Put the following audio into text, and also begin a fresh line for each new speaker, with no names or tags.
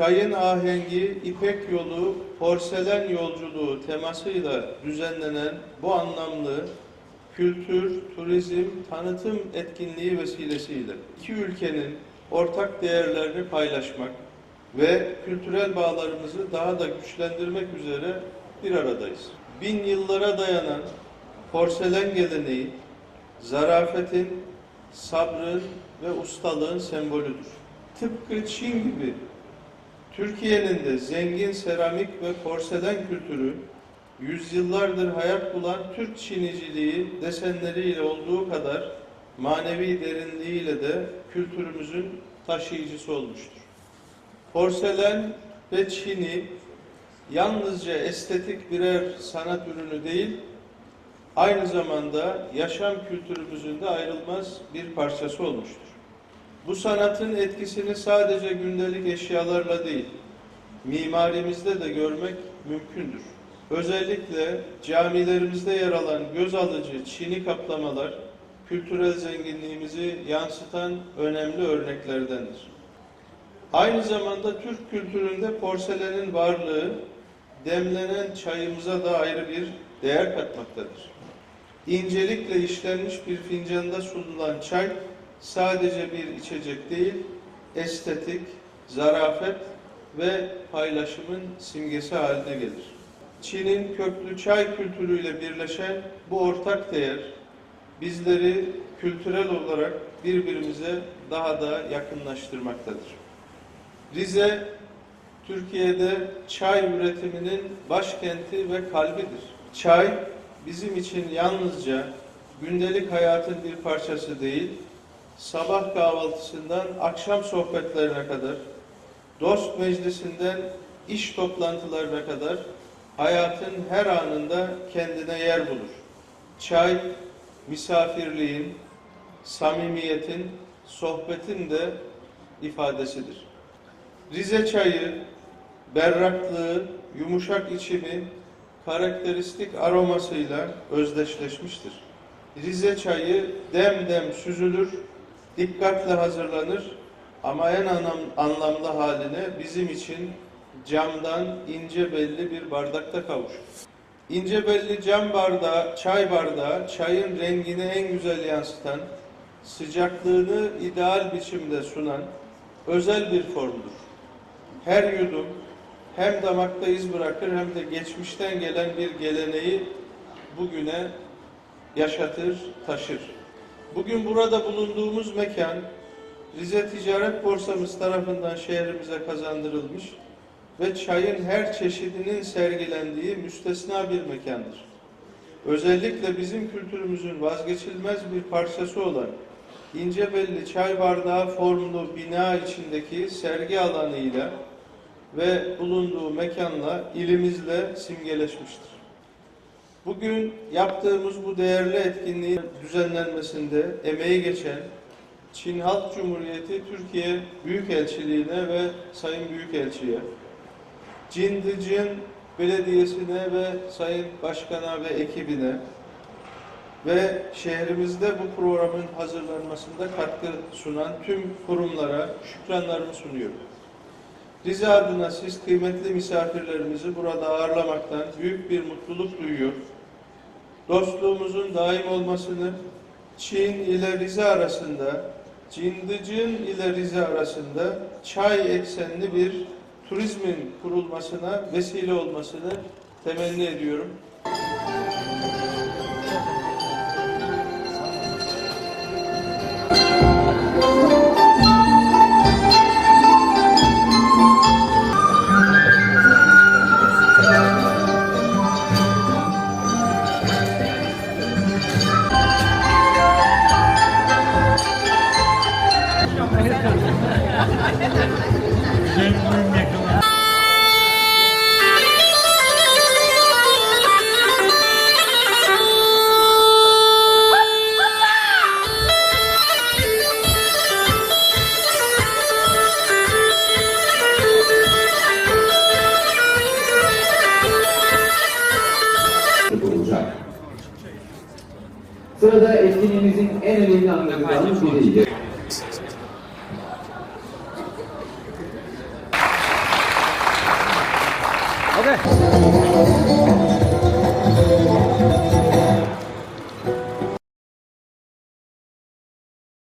çayın ahengi, İpek yolu, porselen yolculuğu temasıyla düzenlenen bu anlamlı kültür, turizm, tanıtım etkinliği vesilesiyle iki ülkenin ortak değerlerini paylaşmak ve kültürel bağlarımızı daha da güçlendirmek üzere bir aradayız. Bin yıllara dayanan porselen geleneği, zarafetin, sabrın ve ustalığın sembolüdür. Tıpkı Çin gibi Türkiye'nin de zengin seramik ve porselen kültürü yüzyıllardır hayat bulan Türk Çiniciliği desenleriyle olduğu kadar manevi derinliğiyle de kültürümüzün taşıyıcısı olmuştur. Porselen ve Çini yalnızca estetik birer sanat ürünü değil, aynı zamanda yaşam kültürümüzün de ayrılmaz bir parçası olmuştur. Bu sanatın etkisini sadece gündelik eşyalarla değil, mimarimizde de görmek mümkündür. Özellikle camilerimizde yer alan göz alıcı çini kaplamalar, kültürel zenginliğimizi yansıtan önemli örneklerdendir. Aynı zamanda Türk kültüründe porselenin varlığı, demlenen çayımıza da ayrı bir değer katmaktadır. İncelikle işlenmiş bir fincanda sunulan çay, sadece bir içecek değil, estetik, zarafet ve paylaşımın simgesi haline gelir. Çin'in köklü çay kültürüyle birleşen bu ortak değer bizleri kültürel olarak birbirimize daha da yakınlaştırmaktadır. Rize, Türkiye'de çay üretiminin başkenti ve kalbidir. Çay bizim için yalnızca gündelik hayatın bir parçası değil, sabah kahvaltısından akşam sohbetlerine kadar, dost meclisinden iş toplantılarına kadar hayatın her anında kendine yer bulur. Çay, misafirliğin, samimiyetin, sohbetin de ifadesidir. Rize çayı, berraklığı, yumuşak içimi, karakteristik aromasıyla özdeşleşmiştir. Rize çayı dem dem süzülür, dikkatle hazırlanır ama en anlam, anlamlı haline bizim için camdan ince belli bir bardakta kavuşur. İnce belli cam bardağı, çay bardağı, çayın rengini en güzel yansıtan, sıcaklığını ideal biçimde sunan özel bir formdur. Her yudum hem damakta iz bırakır hem de geçmişten gelen bir geleneği bugüne yaşatır, taşır. Bugün burada bulunduğumuz mekan Rize Ticaret Borsamız tarafından şehrimize kazandırılmış ve çayın her çeşidinin sergilendiği müstesna bir mekandır. Özellikle bizim kültürümüzün vazgeçilmez bir parçası olan ince belli çay bardağı formlu bina içindeki sergi alanıyla ve bulunduğu mekanla ilimizle simgeleşmiştir. Bugün yaptığımız bu değerli etkinliğin düzenlenmesinde emeği geçen Çin Halk Cumhuriyeti Türkiye Büyükelçiliğine ve Sayın Büyükelçiye, Cindıcın Belediyesi'ne ve Sayın Başkan'a ve ekibine ve şehrimizde bu programın hazırlanmasında katkı sunan tüm kurumlara şükranlarımı sunuyorum. Rize adına siz kıymetli misafirlerimizi burada ağırlamaktan büyük bir mutluluk duyuyor. Dostluğumuzun daim olmasını, Çin ile Rize arasında, Cindıcın ile Rize arasında çay eksenli bir turizmin kurulmasına vesile olmasını temenni ediyorum.
Olacak. Sırada etkinliğimizin en önemli anlarından biriydi.
OK